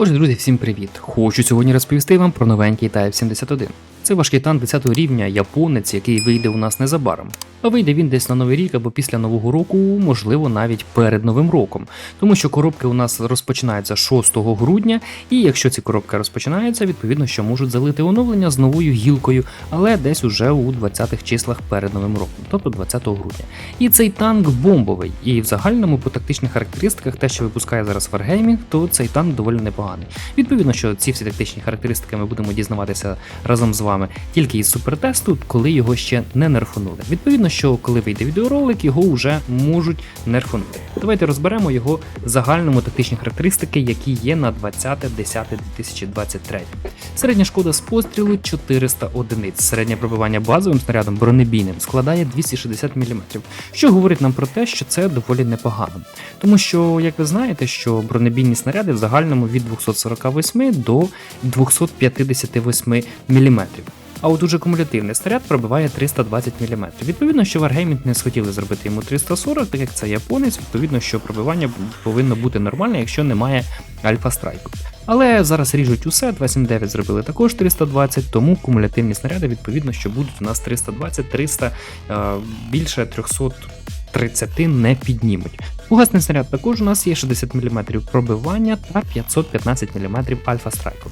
Отже, друзі, всім привіт! Хочу сьогодні розповісти вам про новенький Type 71. Це важкий танк 10 рівня, японець, який вийде у нас незабаром. А вийде він десь на новий рік або після нового року, можливо, навіть перед новим роком. Тому що коробки у нас розпочинаються 6 грудня, і якщо ці коробки розпочинаються, відповідно, що можуть залити оновлення з новою гілкою, але десь уже у 20-х числах перед новим роком, тобто 20 грудня. І цей танк бомбовий. І в загальному по тактичних характеристиках, те, що випускає зараз Wargaming, то цей танк доволі непоганий. Відповідно, що ці всі тактичні характеристики ми будемо дізнаватися разом з вами тільки із супертесту, коли його ще не нерфанули. Відповідно, що коли вийде відеоролик, його вже можуть нерфанути. Давайте розберемо його загальному тактичні характеристики, які є на 20.10.2023. Середня шкода з пострілу 400 одиниць. Середнє пробивання базовим снарядом бронебійним складає 260 мм, що говорить нам про те, що це доволі непогано. Тому що, як ви знаєте, що бронебійні снаряди в загальному від 248 до 258 мм. А от уже кумулятивний снаряд пробиває 320 мм. Відповідно, що Wargaming не схотіли зробити йому 340, так як це японець, відповідно, що пробивання повинно бути нормальне, якщо немає альфа страйку. Але зараз ріжуть усе, 279 зробили також 320, тому кумулятивні снаряди, відповідно, що будуть у нас 320, 300, е, більше 330 не піднімуть. Угасний снаряд також у нас є 60 мм пробивання та 515 мм альфа страйку.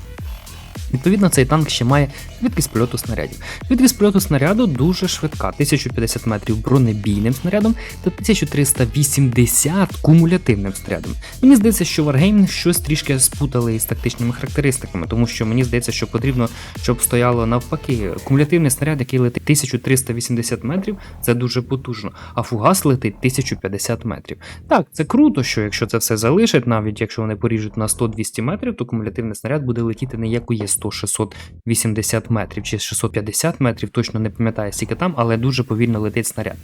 Відповідно, цей танк ще має швидкість польоту снарядів. Швидкість польоту снаряду дуже швидка, 1050 метрів бронебійним снарядом та 1380 кумулятивним снарядом. Мені здається, що Wargame щось трішки спутали із тактичними характеристиками, тому що мені здається, що потрібно, щоб стояло навпаки. Кумулятивний снаряд, який летить 1380 метрів, це дуже потужно, а фугас летить 1050 метрів. Так, це круто, що якщо це все залишить, навіть якщо вони поріжуть на 100-200 метрів, то кумулятивний снаряд буде летіти не як ує 600-680 метрів чи 650 метрів, точно не пам'ятаю скільки там, але дуже повільно летить снаряд.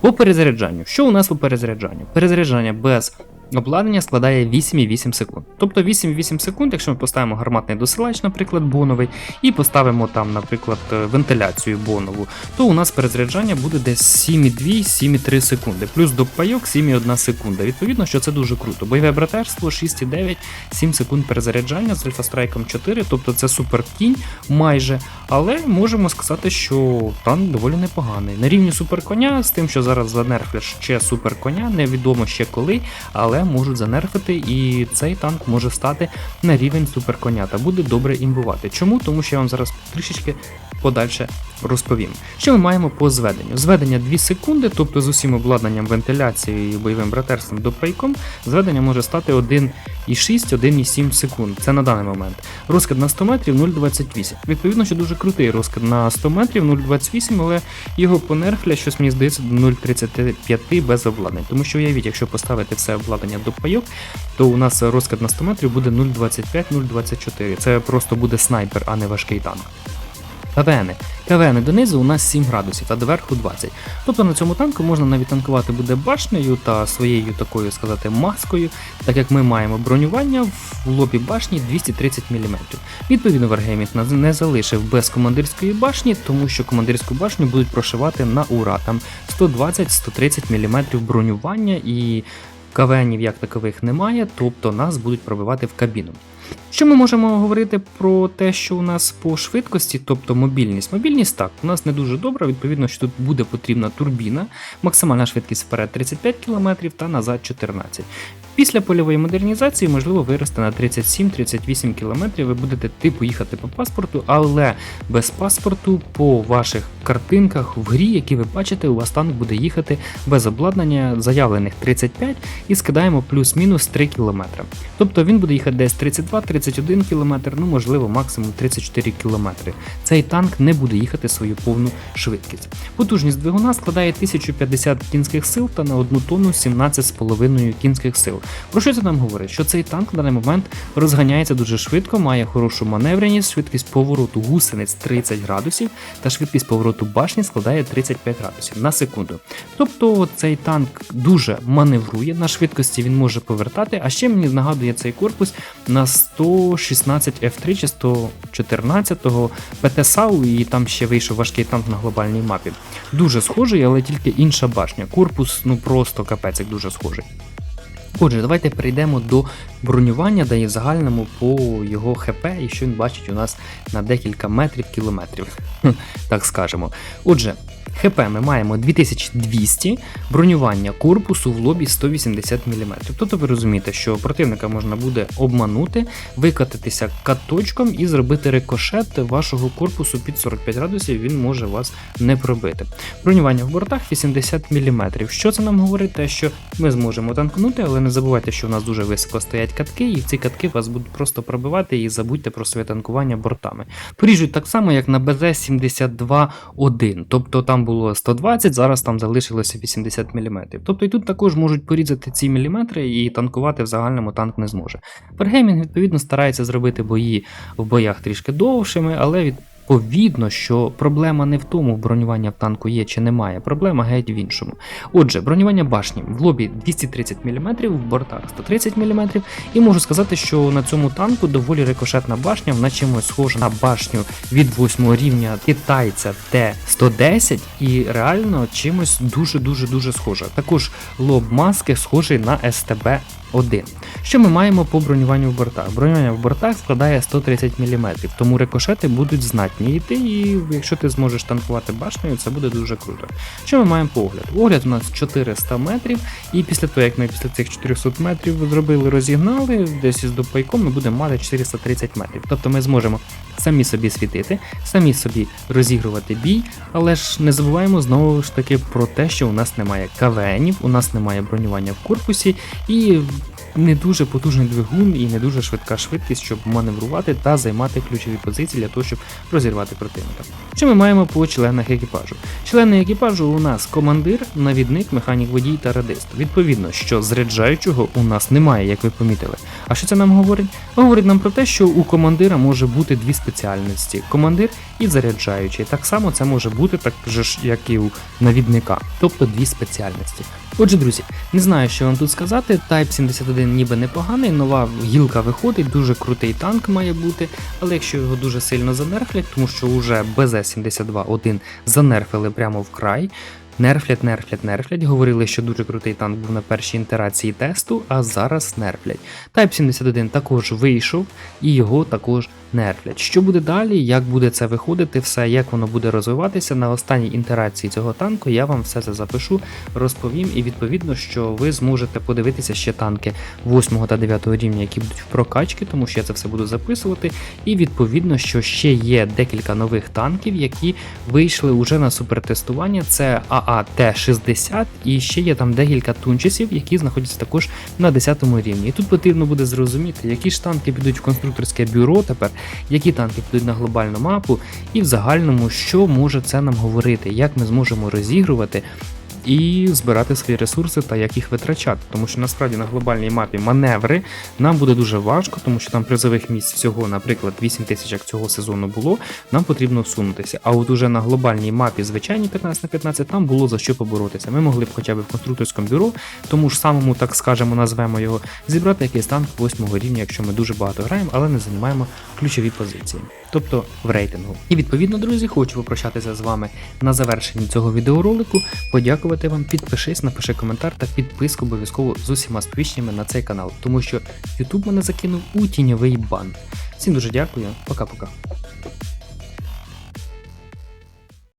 По перезаряджанню, що у нас по перезаряджанню? Перезаряджання без обладнання складає 8,8 секунд. Тобто 8,8 секунд, якщо ми поставимо гарматний досилач, наприклад, боновий, і поставимо там, наприклад, е, вентиляцію бонову, то у нас перезаряджання буде десь 7,2-7,3 секунди, плюс допайок 7,1 секунда. Відповідно, що це дуже круто. Бойове братерство 6,9, 7 секунд перезаряджання з альфастрайком 4, тобто це супер кінь майже. Але можемо сказати, що танк доволі непоганий. На рівні суперконя, з тим, що зараз занерфлять ще суперконя, невідомо ще коли, але можуть занерфити, і цей танк може стати на рівень суперконя та буде добре імбувати. Чому? Тому що я вам зараз трішечки подальше розповім. Що ми маємо по зведенню? Зведення 2 секунди, тобто з усім обладнанням вентиляцією і бойовим братерством до пайком, зведення може стати 1,6-1,7 секунд. Це на даний момент. Розкид на 100 метрів 0,28. Відповідно, що дуже крутий розкид на 100 метрів 0,28, але його понерфля, щось мені здається, до 0,35 без обладнань. Тому що уявіть, якщо поставити все обладнання до пайок, то у нас розкид на 100 метрів буде 0,25-0,24. Це просто буде снайпер, а не важкий танк. КВН. КВН донизу у нас 7 градусів, а доверху 20. Тобто на цьому танку можна навіть танкувати буде башнею та своєю такою сказати маскою, так як ми маємо бронювання в лобі башні 230 мм. Відповідно, Wargaming не залишив без командирської башні, тому що командирську башню будуть прошивати на ура. Там 120-130 мм бронювання і КВНів як такових немає, тобто нас будуть пробивати в кабіну. Що ми можемо говорити про те, що у нас по швидкості, тобто мобільність? Мобільність так, у нас не дуже добра, відповідно, що тут буде потрібна турбіна, максимальна швидкість вперед 35 км та назад 14 Після польової модернізації можливо вирости на 37-38 км, ви будете типу їхати по паспорту, але без паспорту по ваших картинках в грі, які ви бачите, у вас танк буде їхати без обладнання заявлених 35 і скидаємо плюс-мінус 3 км. Тобто він буде їхати десь 32-31 км, ну можливо максимум 34 км. Цей танк не буде їхати свою повну швидкість. Потужність двигуна складає 1050 кінських сил та на 1 тонну 17,5 кінських сил. Про що це нам говорить? Що цей танк на даний момент розганяється дуже швидко, має хорошу маневреність, швидкість повороту гусениць 30 градусів та швидкість повороту башні складає 35 градусів на секунду. Тобто цей танк дуже маневрує, на швидкості він може повертати, а ще мені нагадує цей корпус на 116 F3 чи 114 ПТСАУ, і там ще вийшов важкий танк на глобальній мапі. Дуже схожий, але тільки інша башня. Корпус ну просто капець, як дуже схожий. Отже, давайте перейдемо до бронювання, де є загальному по його ХП, і що він бачить у нас на декілька метрів кілометрів, так скажемо. Отже, ХП ми маємо 2200, бронювання корпусу в лобі 180 мм. Тобто ви розумієте, що противника можна буде обманути, викатитися каточком і зробити рикошет вашого корпусу під 45 градусів, він може вас не пробити. Бронювання в бортах 80 мм. Що це нам говорить? Те, що ми зможемо танкнути, але не забувайте, що у нас дуже високо стоять катки, і ці катки вас будуть просто пробивати і забудьте про своє танкування бортами. Поріжуть так само, як на БЗ-72-1, тобто там було 120, зараз там залишилося 80 мм. Тобто і тут також можуть порізати ці міліметри і танкувати в загальному танк не зможе. Wargaming, відповідно, старається зробити бої в боях трішки довшими, але відповідно, що проблема не в тому, бронювання в танку є чи немає, проблема геть в іншому. Отже, бронювання башні в лобі 230 мм, в бортах 130 мм, і можу сказати, що на цьому танку доволі рикошетна башня, вона чимось схожа на башню від 8 рівня китайця Т-110 і реально чимось дуже-дуже дуже схожа. Також лоб маски схожий на СТБ. 1. Що ми маємо по бронюванню в бортах? Бронювання в бортах складає 130 мм, тому рикошети будуть знатні йти, і якщо ти зможеш танкувати башнею, це буде дуже круто. Що ми маємо по огляду? Огляд у нас 400 метрів, і після того, як ми після цих 400 метрів зробили, розігнали, десь із допайком ми будемо мати 430 метрів. Тобто ми зможемо самі собі світити, самі собі розігрувати бій, але ж не забуваємо знову ж таки про те, що у нас немає КВНів, у нас немає бронювання в корпусі і не дуже потужний двигун і не дуже швидка швидкість, щоб маневрувати та займати ключові позиції для того, щоб розірвати противника. Що ми маємо по членах екіпажу? Члени екіпажу у нас командир, навідник, механік водій та радист. Відповідно, що зряджаючого у нас немає, як ви помітили. А що це нам говорить? Говорить нам про те, що у командира може бути дві спеціальності: командир і заряджаючий. Так само це може бути так же ж, як і у навідника, тобто дві спеціальності. Отже, друзі, не знаю, що вам тут сказати. Type 71 ніби непоганий, нова гілка виходить, дуже крутий танк має бути, але якщо його дуже сильно занерфлять, тому що вже БЗ-72-1 занерфили прямо край, Нерфлять, нерфлять, нерфлять. Говорили, що дуже крутий танк був на першій інтерації тесту, а зараз нерфлять. Type 71 також вийшов і його також нерфлять. Що буде далі, як буде це виходити, все, як воно буде розвиватися на останній інтерації цього танку, я вам все це запишу, розповім, і відповідно, що ви зможете подивитися ще танки 8 та 9 рівня, які будуть в прокачці, тому що я це все буду записувати. І відповідно, що ще є декілька нових танків, які вийшли уже на супертестування. Це ААТ-60, і ще є там декілька тунчесів, які знаходяться також на 10 рівні. І тут потрібно буде зрозуміти, які ж танки підуть в конструкторське бюро тепер, які танки підуть на глобальну мапу, і в загальному, що може це нам говорити, як ми зможемо розігрувати. І збирати свої ресурси та як їх витрачати, тому що насправді на глобальній мапі маневри нам буде дуже важко, тому що там призових місць всього, наприклад, 8 тисяч як цього сезону було. Нам потрібно всунутися. А от уже на глобальній мапі, звичайній 15 на 15, там було за що поборотися. Ми могли б хоча б в конструкторському бюро, тому ж самому, так скажемо, назвемо його, зібрати якийсь танк 8 рівня, якщо ми дуже багато граємо, але не займаємо ключові позиції, тобто в рейтингу. І відповідно, друзі, хочу попрощатися з вами на завершенні цього відеоролику. Подякувати вам, підпишись, напиши коментар та підписку обов'язково з усіма сповіщеннями на цей канал, тому що YouTube мене закинув у тіньовий бан. Всім дуже дякую, пока-пока.